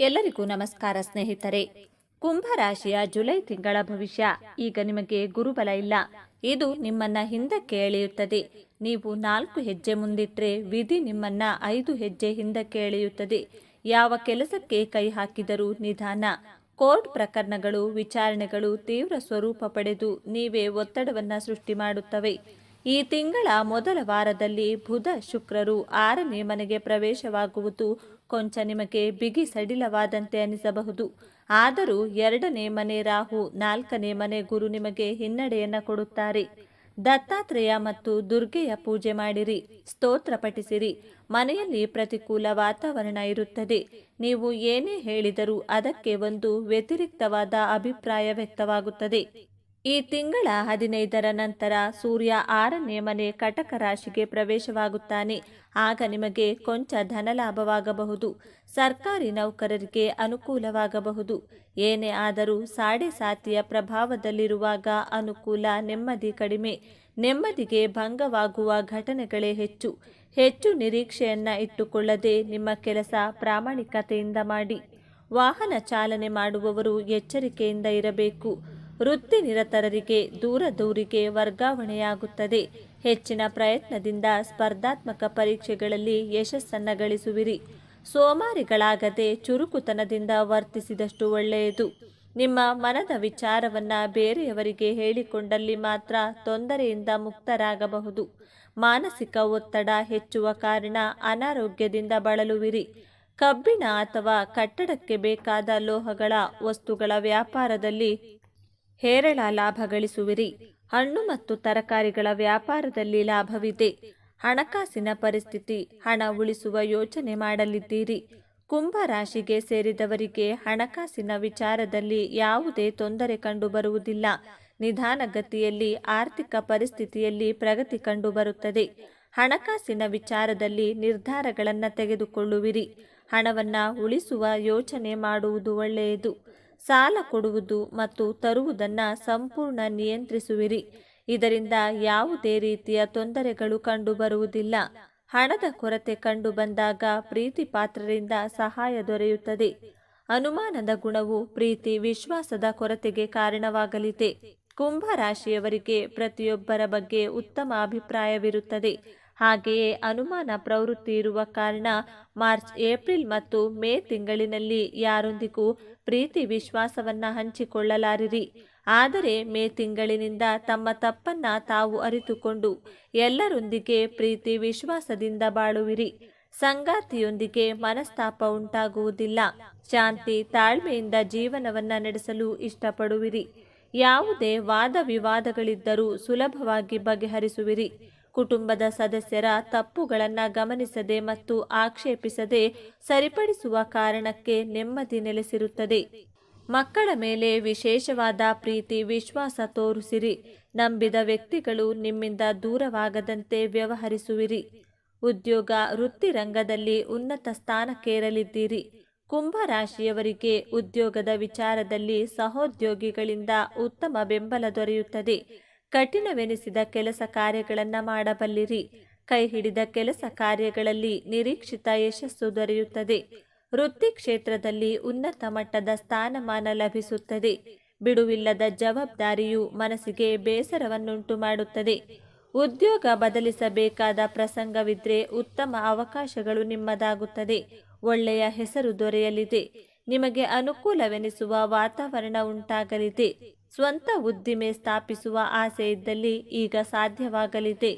ಎಲ್ಲರಿಗೂ ನಮಸ್ಕಾರ ಸ್ನೇಹಿತರೆ. ಕುಂಭರಾಶಿಯ ಜುಲೈ ತಿಂಗಳ ಭವಿಷ್ಯ ಈಗ ನಿಮಗೆ ಗುರುಬಲ ಇಲ್ಲ. ಇದು ನಿಮ್ಮನ್ನ ಹಿಂದಕ್ಕೆ ಎಳೆಯುತ್ತದೆ. ನೀವು ನಾಲ್ಕು ಹೆಜ್ಜೆ ಮುಂದಿಟ್ಟರೆ ವಿಧಿ ನಿಮ್ಮನ್ನ ಐದು ಹೆಜ್ಜೆ ಹಿಂದಕ್ಕೆ ಎಳೆಯುತ್ತದೆ. ಯಾವ ಕೆಲಸಕ್ಕೆ ಕೈ ಹಾಕಿದರೂ ನಿಧಾನ. ಕೋರ್ಟ್ ಪ್ರಕರಣಗಳು, ವಿಚಾರಣೆಗಳು ತೀವ್ರ ಸ್ವರೂಪ ಪಡೆದು ನೀವೇ ಒತ್ತಡವನ್ನ ಸೃಷ್ಟಿ ಮಾಡುತ್ತವೆ. ಈ ತಿಂಗಳ ಮೊದಲ ವಾರದಲ್ಲಿ ಬುಧ ಶುಕ್ರರು ಆರನೇ ಮನೆಗೆ ಪ್ರವೇಶವಾಗುವುದು ಕೊಂಚ ನಿಮಗೆ ಬಿಗಿ ಸಡಿಲವಾದಂತೆ ಅನಿಸಬಹುದು. ಆದರೂ ಎರಡನೇ ಮನೆ ರಾಹು, ನಾಲ್ಕನೇ ಮನೆ ಗುರು ನಿಮಗೆ ಹಿನ್ನಡೆಯನ್ನ ಕೊಡುತ್ತಾರೆ. ದತ್ತಾತ್ರೇಯ ಮತ್ತು ದುರ್ಗೆಯ ಪೂಜೆ ಮಾಡಿರಿ, ಸ್ತೋತ್ರ ಪಠಿಸಿರಿ. ಮನೆಯಲ್ಲಿ ಪ್ರತಿಕೂಲ ವಾತಾವರಣ ಇರುತ್ತದೆ. ನೀವು ಏನೇ ಹೇಳಿದರೂ ಅದಕ್ಕೆ ಒಂದು ವ್ಯತಿರಿಕ್ತವಾದ ಅಭಿಪ್ರಾಯ ವ್ಯಕ್ತವಾಗುತ್ತದೆ. ಈ ತಿಂಗಳ ಹದಿನೈದರ ನಂತರ ಸೂರ್ಯ ಆರನೇ ಮನೆ ಕಟಕ ರಾಶಿಗೆ ಪ್ರವೇಶವಾಗುತ್ತಾನೆ. ಆಗ ನಿಮಗೆ ಕೊಂಚ ಧನಲಾಭವಾಗಬಹುದು. ಸರ್ಕಾರಿ ನೌಕರರಿಗೆ ಅನುಕೂಲವಾಗಬಹುದು. ಏನೇ ಆದರೂ ಸಾಡೆ ಸಾತಿಯ ಪ್ರಭಾವದಲ್ಲಿರುವಾಗ ಅನುಕೂಲ ನೆಮ್ಮದಿ ಕಡಿಮೆ. ನೆಮ್ಮದಿಗೆ ಭಂಗವಾಗುವ ಘಟನೆಗಳೇ ಹೆಚ್ಚು. ಹೆಚ್ಚು ನಿರೀಕ್ಷೆಯನ್ನ ಇಟ್ಟುಕೊಳ್ಳದೆ ನಿಮ್ಮ ಕೆಲಸ ಪ್ರಾಮಾಣಿಕತೆಯಿಂದ ಮಾಡಿ. ವಾಹನ ಚಾಲನೆ ಮಾಡುವವರು ಎಚ್ಚರಿಕೆಯಿಂದ ಇರಬೇಕು. ವೃತ್ತಿ ನಿರತರರಿಗೆ ದೂರ ದೂರಿಗೆ ವರ್ಗಾವಣೆಯಾಗುತ್ತದೆ. ಹೆಚ್ಚಿನ ಪ್ರಯತ್ನದಿಂದ ಸ್ಪರ್ಧಾತ್ಮಕ ಪರೀಕ್ಷೆಗಳಲ್ಲಿ ಯಶಸ್ಸನ್ನು ಗಳಿಸುವಿರಿ. ಸೋಮಾರಿಗಳಾಗದೆ ಚುರುಕುತನದಿಂದ ವರ್ತಿಸಿದಷ್ಟು ಒಳ್ಳೆಯದು. ನಿಮ್ಮ ಮನದ ವಿಚಾರವನ್ನ ಬೇರೆಯವರಿಗೆ ಹೇಳಿಕೊಂಡಲ್ಲಿ ಮಾತ್ರ ತೊಂದರೆಯಿಂದ ಮುಕ್ತರಾಗಬಹುದು. ಮಾನಸಿಕ ಒತ್ತಡ ಹೆಚ್ಚುವ ಕಾರಣ ಅನಾರೋಗ್ಯದಿಂದ ಬಳಲುವಿರಿ. ಕಬ್ಬಿಣ ಅಥವಾ ಕಟ್ಟಡಕ್ಕೆ ಬೇಕಾದ ಲೋಹಗಳ ವಸ್ತುಗಳ ವ್ಯಾಪಾರದಲ್ಲಿ ಹೇರಳ ಲಾಭ ಗಳಿಸುವಿರಿ. ಹಣ್ಣು ಮತ್ತು ತರಕಾರಿಗಳ ವ್ಯಾಪಾರದಲ್ಲಿ ಲಾಭವಿದೆ. ಹಣಕಾಸಿನ ಪರಿಸ್ಥಿತಿ, ಹಣ ಉಳಿಸುವ ಯೋಚನೆ ಮಾಡಲಿದ್ದೀರಿ. ಕುಂಭ ರಾಶಿಗೆ ಸೇರಿದವರಿಗೆ ಹಣಕಾಸಿನ ವಿಚಾರದಲ್ಲಿ ಯಾವುದೇ ತೊಂದರೆ ಕಂಡುಬರುವುದಿಲ್ಲ. ನಿಧಾನಗತಿಯಲ್ಲಿ, ಆರ್ಥಿಕ ಪರಿಸ್ಥಿತಿಯಲ್ಲಿ ಪ್ರಗತಿ ಕಂಡುಬರುತ್ತದೆ. ಹಣಕಾಸಿನ ವಿಚಾರದಲ್ಲಿ ನಿರ್ಧಾರಗಳನ್ನು ತೆಗೆದುಕೊಳ್ಳುವಿರಿ. ಹಣವನ್ನು ಉಳಿಸುವ ಯೋಚನೆ ಮಾಡುವುದು ಒಳ್ಳೆಯದು. ಸಾಲ ಕೊಡುವುದು ಮತ್ತು ತರುವುದನ್ನು ಸಂಪೂರ್ಣ ನಿಯಂತ್ರಿಸುವಿರಿ. ಇದರಿಂದ ಯಾವುದೇ ರೀತಿಯ ತೊಂದರೆಗಳು ಕಂಡುಬರುವುದಿಲ್ಲ. ಹಣದ ಕೊರತೆ ಕಂಡು ಬಂದಾಗ ಪ್ರೀತಿ ಪಾತ್ರರಿಂದ ಸಹಾಯ ದೊರೆಯುತ್ತದೆ. ಅನುಮಾನದ ಗುಣವು ಪ್ರೀತಿ, ವಿಶ್ವಾಸದ ಕೊರತೆಗೆ ಕಾರಣವಾಗಲಿದೆ. ಕುಂಭ ರಾಶಿಯವರಿಗೆ ಪ್ರತಿಯೊಬ್ಬರ ಬಗ್ಗೆ ಉತ್ತಮ ಅಭಿಪ್ರಾಯವಿರುತ್ತದೆ. ಹಾಗೆಯೇ ಅನುಮಾನ ಪ್ರವೃತ್ತಿ ಇರುವ ಕಾರಣ ಮಾರ್ಚ್, ಏಪ್ರಿಲ್ ಮತ್ತು ಮೇ ತಿಂಗಳಿನಲ್ಲಿ ಯಾರೊಂದಿಗೂ ಪ್ರೀತಿ ವಿಶ್ವಾಸವನ್ನ ಹಂಚಿಕೊಳ್ಳಲಾರಿರಿ. ಆದರೆ ಮೇ ತಿಂಗಳಿನಿಂದ ತಮ್ಮ ತಪ್ಪನ್ನ ತಾವು ಅರಿತುಕೊಂಡು ಎಲ್ಲರೊಂದಿಗೆ ಪ್ರೀತಿ ವಿಶ್ವಾಸದಿಂದ ಬಾಳುವಿರಿ. ಸಂಗಾತಿಯೊಂದಿಗೆ ಮನಸ್ತಾಪ ಉಂಟಾಗುವುದಿಲ್ಲ. ಶಾಂತಿ, ತಾಳ್ಮೆಯಿಂದ ಜೀವನವನ್ನ ನಡೆಸಲು ಇಷ್ಟಪಡುವಿರಿ. ಯಾವುದೇ ವಾದ ವಿವಾದಗಳಿದ್ದರೂ ಸುಲಭವಾಗಿ ಬಗೆಹರಿಸುವಿರಿ. ಕುಟುಂಬದ ಸದಸ್ಯರ ತಪ್ಪುಗಳನ್ನು ಗಮನಿಸದೆ ಮತ್ತು ಆಕ್ಷೇಪಿಸದೆ ಸರಿಪಡಿಸುವ ಕಾರಣಕ್ಕೆ ನೆಮ್ಮದಿ ನೆಲೆಸಿರುತ್ತದೆ. ಮಕ್ಕಳ ಮೇಲೆ ವಿಶೇಷವಾದ ಪ್ರೀತಿ, ವಿಶ್ವಾಸ ತೋರಿಸಿರಿ. ನಂಬಿದ ವ್ಯಕ್ತಿಗಳು ನಿಮ್ಮಿಂದ ದೂರವಾಗದಂತೆ ವ್ಯವಹರಿಸುವಿರಿ. ಉದ್ಯೋಗ ವೃತ್ತಿರಂಗದಲ್ಲಿ ಉನ್ನತ ಸ್ಥಾನಕ್ಕೇರಲಿದ್ದೀರಿ. ಕುಂಭ ರಾಶಿಯವರಿಗೆ ಉದ್ಯೋಗದ ವಿಚಾರದಲ್ಲಿ ಸಹೋದ್ಯೋಗಿಗಳಿಂದ ಉತ್ತಮ ಬೆಂಬಲ ದೊರೆಯುತ್ತದೆ. ಕಠಿಣವೆನಿಸಿದ ಕೆಲಸ ಕಾರ್ಯಗಳನ್ನು ಮಾಡಬಲ್ಲಿರಿ. ಕೈ ಹಿಡಿದ ಕೆಲಸ ಕಾರ್ಯಗಳಲ್ಲಿ ನಿರೀಕ್ಷಿತ ಯಶಸ್ಸು ದೊರೆಯುತ್ತದೆ. ವೃತ್ತಿ ಕ್ಷೇತ್ರದಲ್ಲಿ ಉನ್ನತ ಮಟ್ಟದ ಸ್ಥಾನಮಾನ ಲಭಿಸುತ್ತದೆ. ಬಿಡುವಿಲ್ಲದ ಜವಾಬ್ದಾರಿಯು ಮನಸ್ಸಿಗೆ ಬೇಸರವನ್ನುಂಟು ಮಾಡುತ್ತದೆ. ಉದ್ಯೋಗ ಬದಲಿಸಬೇಕಾದ ಪ್ರಸಂಗವಿದ್ರೆ ಉತ್ತಮ ಅವಕಾಶಗಳು ನಿಮ್ಮದಾಗುತ್ತದೆ. ಒಳ್ಳೆಯ ಹೆಸರು ದೊರೆಯಲಿದೆ. ನಿಮಗೆ ಅನುಕೂಲವೆನಿಸುವ ವಾತಾವರಣ ಉಂಟಾಗಲಿದೆ. ಸ್ವಂತ ಉದ್ದಿಮೆ ಸ್ಥಾಪಿಸುವ ಆಸೆ ಇದ್ದಲ್ಲಿ ಈಗ ಸಾಧ್ಯವಾಗಲಿದೆ.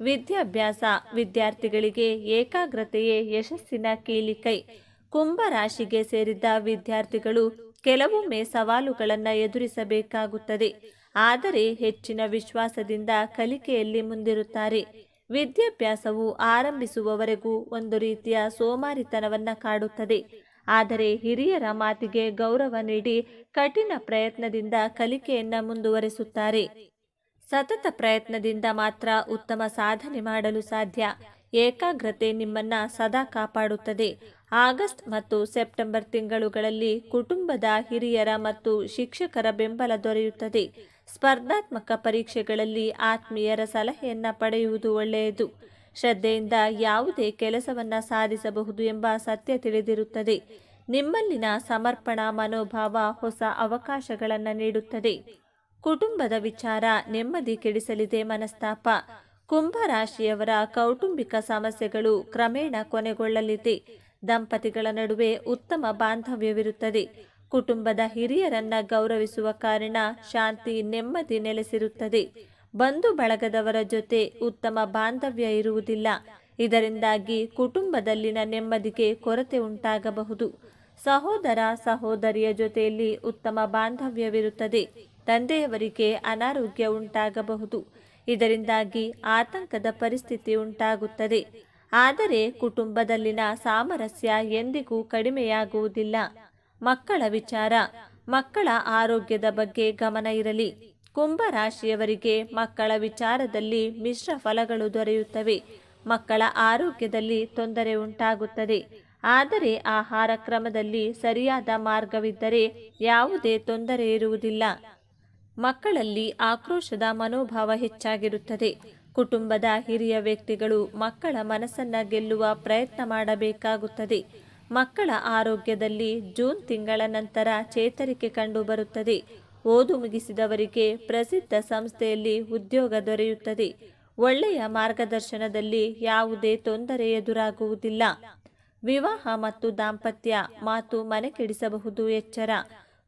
ವಿದ್ಯಾಭ್ಯಾಸ ವಿದ್ಯಾರ್ಥಿಗಳಿಗೆ ಏಕಾಗ್ರತೆಯೇ ಯಶಸ್ಸಿನ ಕೀಲಿಕೈ. ಕುಂಭ ರಾಶಿಗೆ ಸೇರಿದ್ದ ವಿದ್ಯಾರ್ಥಿಗಳು ಕೆಲವೊಮ್ಮೆ ಸವಾಲುಗಳನ್ನು ಎದುರಿಸಬೇಕಾಗುತ್ತದೆ. ಆದರೆ ಹೆಚ್ಚಿನ ವಿಶ್ವಾಸದಿಂದ ಕಲಿಕೆಯಲ್ಲಿ ಮುಂದಿರುತ್ತಾರೆ. ವಿದ್ಯಾಭ್ಯಾಸವು ಆರಂಭಿಸುವವರೆಗೂ ಒಂದು ರೀತಿಯ ಸೋಮಾರಿತನವನ್ನು ಕಾಡುತ್ತದೆ. ಆದರೆ ಹಿರಿಯರ ಮಾತಿಗೆ ಗೌರವ ನೀಡಿ ಕಠಿಣ ಪ್ರಯತ್ನದಿಂದ ಕಲಿಕೆಯನ್ನು ಮುಂದುವರಿಸುತ್ತಾರೆ. ಸತತ ಪ್ರಯತ್ನದಿಂದ ಮಾತ್ರ ಉತ್ತಮ ಸಾಧನೆ ಮಾಡಲು ಸಾಧ್ಯ. ಏಕಾಗ್ರತೆ ನಿಮ್ಮನ್ನ ಸದಾ ಕಾಪಾಡುತ್ತದೆ. ಆಗಸ್ಟ್ ಮತ್ತು ಸೆಪ್ಟೆಂಬರ್ ತಿಂಗಳುಗಳಲ್ಲಿ ಕುಟುಂಬದ ಹಿರಿಯರ ಮತ್ತು ಶಿಕ್ಷಕರ ಬೆಂಬಲ ದೊರೆಯುತ್ತದೆ. ಸ್ಪರ್ಧಾತ್ಮಕ ಪರೀಕ್ಷೆಗಳಲ್ಲಿ ಆತ್ಮೀಯರ ಸಲಹೆಯನ್ನ ಪಡೆಯುವುದು ಒಳ್ಳೆಯದು. ಶ್ರದ್ಧೆಯಿಂದ ಯಾವುದೇ ಕೆಲಸವನ್ನ ಸಾಧಿಸಬಹುದು ಎಂಬ ಸತ್ಯ ತಿಳಿದಿರುತ್ತದೆ. ನಿಮ್ಮಲ್ಲಿನ ಸಮರ್ಪಣಾ ಮನೋಭಾವ ಹೊಸ ಅವಕಾಶಗಳನ್ನು ನೀಡುತ್ತದೆ. ಕುಟುಂಬದ ವಿಚಾರ ನೆಮ್ಮದಿ ಕೆಡಿಸಲಿದೆ ಮನಸ್ತಾಪ. ಕುಂಭರಾಶಿಯವರ ಕೌಟುಂಬಿಕ ಸಮಸ್ಯೆಗಳು ಕ್ರಮೇಣ ಕೊನೆಗೊಳ್ಳಲಿದೆ. ದಂಪತಿಗಳ ನಡುವೆ ಉತ್ತಮ ಬಾಂಧವ್ಯವಿರುತ್ತದೆ. ಕುಟುಂಬದ ಹಿರಿಯರನ್ನ ಗೌರವಿಸುವ ಕಾರಣ ಶಾಂತಿ ನೆಮ್ಮದಿ ನೆಲೆಸಿರುತ್ತದೆ. ಬಂಧು ಬಳಗದವರ ಜೊತೆ ಉತ್ತಮ ಬಾಂಧವ್ಯ ಇರುವುದಿಲ್ಲ. ಇದರಿಂದಾಗಿ ಕುಟುಂಬದಲ್ಲಿನ ನೆಮ್ಮದಿಗೆ ಕೊರತೆ ಉಂಟಾಗಬಹುದು. ಸಹೋದರ ಸಹೋದರಿಯ ಜೊತೆಯಲ್ಲಿ ಉತ್ತಮ ಬಾಂಧವ್ಯವಿರುತ್ತದೆ. ತಂದೆಯವರಿಗೆ ಅನಾರೋಗ್ಯ ಉಂಟಾಗಬಹುದು. ಇದರಿಂದಾಗಿ ಆತಂಕದ ಪರಿಸ್ಥಿತಿ ಉಂಟಾಗುತ್ತದೆ. ಆದರೆ ಕುಟುಂಬದಲ್ಲಿನ ಸಾಮರಸ್ಯ ಎಂದಿಗೂ ಕಡಿಮೆಯಾಗುವುದಿಲ್ಲ. ಮಕ್ಕಳ ವಿಚಾರ, ಮಕ್ಕಳ ಆರೋಗ್ಯದ ಬಗ್ಗೆ ಗಮನ ಇರಲಿ. ಕುಂಭ ರಾಶಿಯವರಿಗೆ ಮಕ್ಕಳ ವಿಚಾರದಲ್ಲಿ ಮಿಶ್ರ ಫಲಗಳು ದೊರೆಯುತ್ತವೆ. ಮಕ್ಕಳ ಆರೋಗ್ಯದಲ್ಲಿ ತೊಂದರೆ ಉಂಟಾಗುತ್ತದೆ. ಆದರೆ ಆಹಾರ ಕ್ರಮದಲ್ಲಿ ಸರಿಯಾದ ಮಾರ್ಗವಿದ್ದರೆ ಯಾವುದೇ ತೊಂದರೆ ಇರುವುದಿಲ್ಲ. ಮಕ್ಕಳಲ್ಲಿ ಆಕ್ರೋಶದ ಮನೋಭಾವ ಹೆಚ್ಚಾಗಿರುತ್ತದೆ. ಕುಟುಂಬದ ಹಿರಿಯ ವ್ಯಕ್ತಿಗಳು ಮಕ್ಕಳ ಮನಸ್ಸನ್ನು ಗೆಲ್ಲುವ ಪ್ರಯತ್ನ ಮಾಡಬೇಕಾಗುತ್ತದೆ. ಮಕ್ಕಳ ಆರೋಗ್ಯದಲ್ಲಿ ಜೂನ್ ತಿಂಗಳ ನಂತರ ಚೇತರಿಕೆ ಕಂಡುಬರುತ್ತದೆ. ಓದು ಮುಗಿಸಿದವರಿಗೆ ಪ್ರಸಿದ್ಧ ಸಂಸ್ಥೆಯಲ್ಲಿ ಉದ್ಯೋಗ ದೊರೆಯುತ್ತದೆ. ಒಳ್ಳೆಯ ಮಾರ್ಗದರ್ಶನದಲ್ಲಿ ಯಾವುದೇ ತೊಂದರೆ ಎದುರಾಗುವುದಿಲ್ಲ. ವಿವಾಹ ಮತ್ತು ದಾಂಪತ್ಯ ಮಾತು ಮನೆ ಕೆಡಿಸಬಹುದು ಎಚ್ಚರ.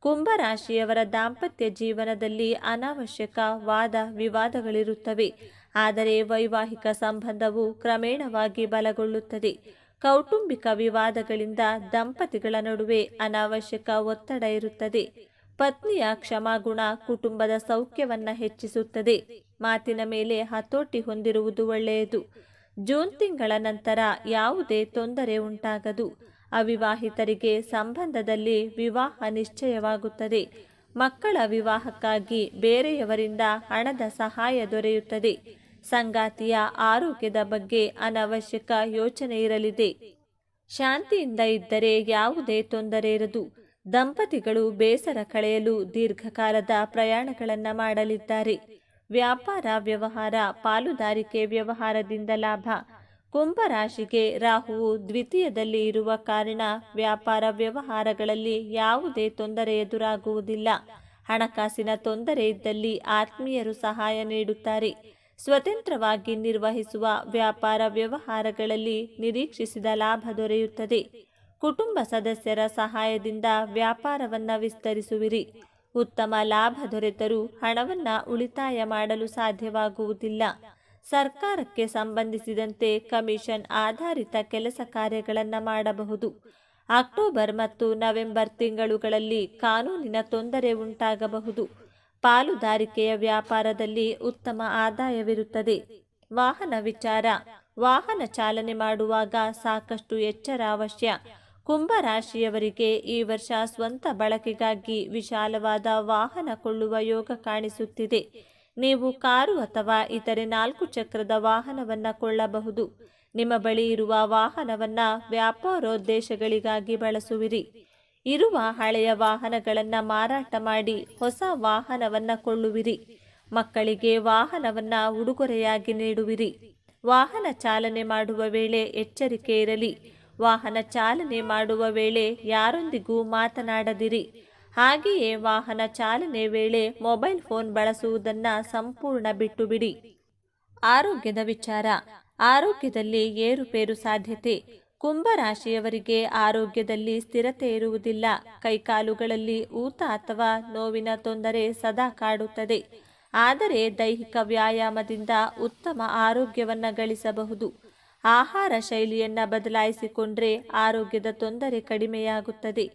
ಕುಂಭರಾಶಿಯವರ ದಾಂಪತ್ಯ ಜೀವನದಲ್ಲಿ ಅನಾವಶ್ಯಕ ವಾದ ವಿವಾದಗಳಿರುತ್ತವೆ. ಆದರೆ ವೈವಾಹಿಕ ಸಂಬಂಧವು ಕ್ರಮೇಣವಾಗಿ ಬಲಗೊಳ್ಳುತ್ತದೆ. ಕೌಟುಂಬಿಕ ವಿವಾದಗಳಿಂದ ದಂಪತಿಗಳ ನಡುವೆ ಅನಾವಶ್ಯಕ ಒತ್ತಡ ಇರುತ್ತದೆ. ಪತ್ನಿಯ ಕ್ಷಮಾಗುಣ ಕುಟುಂಬದ ಸೌಖ್ಯವನ್ನ ಹೆಚ್ಚಿಸುತ್ತದೆ. ಮಾತಿನ ಮೇಲೆ ಹತೋಟಿ ಹೊಂದಿರುವುದು ಒಳ್ಳೆಯದು. ಜೂನ್ ತಿಂಗಳ ನಂತರ ಯಾವುದೇ ತೊಂದರೆ ಉಂಟಾಗದು. ಅವಿವಾಹಿತರಿಗೆ ಸಂಬಂಧದಲ್ಲಿ ವಿವಾಹ ನಿಶ್ಚಯವಾಗುತ್ತದೆ. ಮಕ್ಕಳ ವಿವಾಹಕ್ಕಾಗಿ ಬೇರೆಯವರಿಂದ ಹಣದ ಸಹಾಯ ದೊರೆಯುತ್ತದೆ. ಸಂಗಾತಿಯ ಆರೋಗ್ಯದ ಬಗ್ಗೆ ಅನವಶ್ಯಕ ಯೋಚನೆ ಇರಲಿದೆ. ಶಾಂತಿಯಿಂದ ಇದ್ದರೆ ಯಾವುದೇ ತೊಂದರೆ ಇರದು. ದಂಪತಿಗಳು ಬೇಸರ ಕಳೆಯಲು ದೀರ್ಘಕಾಲದ ಪ್ರಯಾಣಗಳನ್ನು ಮಾಡಲಿದ್ದಾರೆ. ವ್ಯಾಪಾರ ವ್ಯವಹಾರ, ಪಾಲುದಾರಿಕೆ ವ್ಯವಹಾರದಿಂದ ಲಾಭ. ಕುಂಭರಾಶಿಗೆ ರಾಹುವು ದ್ವಿತೀಯದಲ್ಲಿ ಇರುವ ಕಾರಣ ವ್ಯಾಪಾರ ವ್ಯವಹಾರಗಳಲ್ಲಿ ಯಾವುದೇ ತೊಂದರೆ ಎದುರಾಗುವುದಿಲ್ಲ. ಹಣಕಾಸಿನ ತೊಂದರೆ ಇದ್ದಲ್ಲಿ ಆತ್ಮೀಯರು ಸಹಾಯ ನೀಡುತ್ತಾರೆ. ಸ್ವತಂತ್ರವಾಗಿ ನಿರ್ವಹಿಸುವ ವ್ಯಾಪಾರ ವ್ಯವಹಾರಗಳಲ್ಲಿ ನಿರೀಕ್ಷಿಸಿದ ಲಾಭ ದೊರೆಯುತ್ತದೆ. ಕುಟುಂಬ ಸದಸ್ಯರ ಸಹಾಯದಿಂದ ವ್ಯಾಪಾರವನ್ನ ವಿಸ್ತರಿಸುವಿರಿ. ಉತ್ತಮ ಲಾಭ ದೊರೆತರೂ ಹಣವನ್ನ ಉಳಿತಾಯ ಮಾಡಲು ಸಾಧ್ಯವಾಗುವುದಿಲ್ಲ. ಸರ್ಕಾರಕ್ಕೆ ಸಂಬಂಧಿಸಿದಂತೆ ಕಮಿಷನ್ ಆಧಾರಿತ ಕೆಲಸ ಕಾರ್ಯಗಳನ್ನು ಮಾಡಬಹುದು. ಅಕ್ಟೋಬರ್ ಮತ್ತು ನವೆಂಬರ್ ತಿಂಗಳುಗಳಲ್ಲಿ ಕಾನೂನಿನ ತೊಂದರೆ ಉಂಟಾಗಬಹುದು. ಪಾಲುದಾರಿಕೆಯ ವ್ಯಾಪಾರದಲ್ಲಿ ಉತ್ತಮ ಆದಾಯವಿರುತ್ತದೆ. ವಾಹನ ವಿಚಾರ. ವಾಹನ ಚಾಲನೆ ಮಾಡುವಾಗ ಸಾಕಷ್ಟು ಎಚ್ಚರ ಅವಶ್ಯ. ಕುಂಭರಾಶಿಯವರಿಗೆ ಈ ವರ್ಷ ಸ್ವಂತ ಬಳಕೆಗಾಗಿ ವಿಶಾಲವಾದ ವಾಹನ ಕೊಳ್ಳುವ ಯೋಗ ಕಾಣಿಸುತ್ತಿದೆ. ನೀವು ಕಾರು ಅಥವಾ ಇತರೆ ನಾಲ್ಕು ಚಕ್ರದ ವಾಹನವನ್ನು ಕೊಳ್ಳಬಹುದು. ನಿಮ್ಮ ಬಳಿ ಇರುವ ವಾಹನವನ್ನು ವ್ಯಾಪಾರೋದ್ದೇಶಗಳಿಗಾಗಿ ಬಳಸುವಿರಿ. ಇರುವ ಹಳೆಯ ವಾಹನಗಳನ್ನು ಮಾರಾಟ ಮಾಡಿ ಹೊಸ ವಾಹನವನ್ನು ಕೊಳ್ಳುವಿರಿ. ಮಕ್ಕಳಿಗೆ ವಾಹನವನ್ನು ಉಡುಗೊರೆಯಾಗಿ ನೀಡುವಿರಿ. ವಾಹನ ಚಾಲನೆ ಮಾಡುವ ವೇಳೆ ಎಚ್ಚರಿಕೆ ಇರಲಿ. ವಾಹನ ಚಾಲನೆ ಮಾಡುವ ವೇಳೆ ಯಾರೊಂದಿಗೂ ಮಾತನಾಡದಿರಿ. ಹಾಗೆಯೇ ವಾಹನ ಚಾಲನೆ ವೇಳೆ ಮೊಬೈಲ್ ಫೋನ್ ಬಳಸುವುದನ್ನು ಸಂಪೂರ್ಣ ಬಿಟ್ಟು ಬಿಡಿ ಆರೋಗ್ಯದ ವಿಚಾರ. ಆರೋಗ್ಯದಲ್ಲಿ ಏರುಪೇರು ಸಾಧ್ಯತೆ. ಕುಂಭರಾಶಿಯವರಿಗೆ ಆರೋಗ್ಯದಲ್ಲಿ ಸ್ಥಿರತೆ ಇರುವುದಿಲ್ಲ. ಕೈಕಾಲುಗಳಲ್ಲಿ ಊತ ಅಥವಾ ನೋವಿನ ತೊಂದರೆ ಸದಾ ಕಾಡುತ್ತದೆ. ಆದರೆ ದೈಹಿಕ ವ್ಯಾಯಾಮದಿಂದ ಉತ್ತಮ ಆರೋಗ್ಯವನ್ನು ಗಳಿಸಬಹುದು. ಆಹಾರ ಶೈಲಿಯನ್ನು ಬದಲಾಯಿಸಿಕೊಂಡ್ರೆ ಆರೋಗ್ಯದ ತೊಂದರೆ ಕಡಿಮೆಯಾಗುತ್ತದೆ.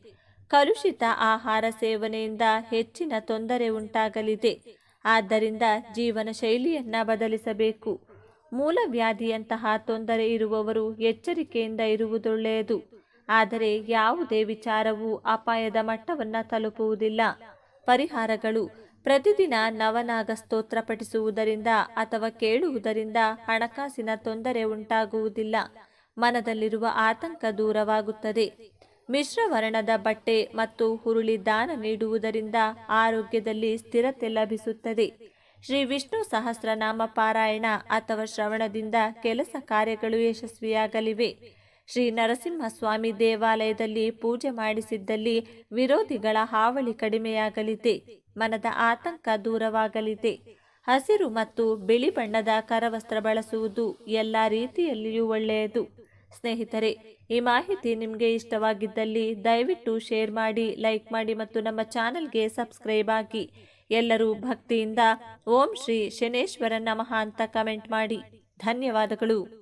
ಕಲುಷಿತ ಆಹಾರ ಸೇವನೆಯಿಂದ ಹೆಚ್ಚಿನ ತೊಂದರೆ ಉಂಟಾಗಲಿದೆ. ಆದ್ದರಿಂದ ಜೀವನ ಶೈಲಿಯನ್ನು ಬದಲಿಸಬೇಕು. ಮೂಲವ್ಯಾಧಿಯಂತಹ ತೊಂದರೆ ಇರುವವರು ಎಚ್ಚರಿಕೆಯಿಂದ ಇರುವುದೊಳ್ಳೆಯದು. ಆದರೆ ಯಾವುದೇ ವಿಚಾರವು ಅಪಾಯದ ಮಟ್ಟವನ್ನು ತಲುಪುವುದಿಲ್ಲ. ಪರಿಹಾರಗಳು ಪ್ರತಿದಿನ ನವನಾಗ ಸ್ತೋತ್ರ ಪಠಿಸುವುದರಿಂದ ಅಥವಾ ಕೇಳುವುದರಿಂದ ಹಣಕಾಸಿನ ತೊಂದರೆ ಉಂಟಾಗುವುದಿಲ್ಲ. ಮನದಲ್ಲಿರುವ ಆತಂಕ ದೂರವಾಗುತ್ತದೆ. ಮಿಶ್ರವರ್ಣದ ಬಟ್ಟೆ ಮತ್ತು ಹುರುಳಿ ದಾನ ನೀಡುವುದರಿಂದ ಆರೋಗ್ಯದಲ್ಲಿ ಸ್ಥಿರತೆ ಲಭಿಸುತ್ತದೆ. ಶ್ರೀ ವಿಷ್ಣು ಸಹಸ್ರನಾಮ ಪಾರಾಯಣ ಅಥವಾ ಶ್ರವಣದಿಂದ ಕೆಲಸ ಕಾರ್ಯಗಳು ಯಶಸ್ವಿಯಾಗಲಿವೆ. ಶ್ರೀ ನರಸಿಂಹಸ್ವಾಮಿ ದೇವಾಲಯದಲ್ಲಿ ಪೂಜೆ ಮಾಡಿಸಿದ್ದಲ್ಲಿ ವಿರೋಧಿಗಳ ಹಾವಳಿ ಕಡಿಮೆಯಾಗಲಿದೆ. ಮನದ ಆತಂಕ ದೂರವಾಗಲಿದೆ. ಹಸಿರು ಮತ್ತು ಬಿಳಿ ಬಣ್ಣದ ಕರವಸ್ತ್ರ ಬಳಸುವುದು ಎಲ್ಲ ರೀತಿಯಲ್ಲಿಯೂ ಒಳ್ಳೆಯದು. ಸ್ನೇಹಿತರೆ, ಈ ಮಾಹಿತಿ ನಿಮಗೆ ಇಷ್ಟವಾಗಿದ್ದಲ್ಲಿ ದಯವಿಟ್ಟು ಶೇರ್ ಮಾಡಿ, ಲೈಕ್ ಮಾಡಿ ಮತ್ತು ನಮ್ಮ ಚಾನಲ್ಗೆ ಸಬ್ಸ್ಕ್ರೈಬ್ ಆಗಿ. ಎಲ್ಲರೂ ಭಕ್ತಿಯಿಂದ ಓಂ ಶ್ರೀ ಶನೇಶ್ವರ ನಮಃ ಅಂತ ಕಮೆಂಟ್ ಮಾಡಿ. ಧನ್ಯವಾದಗಳು.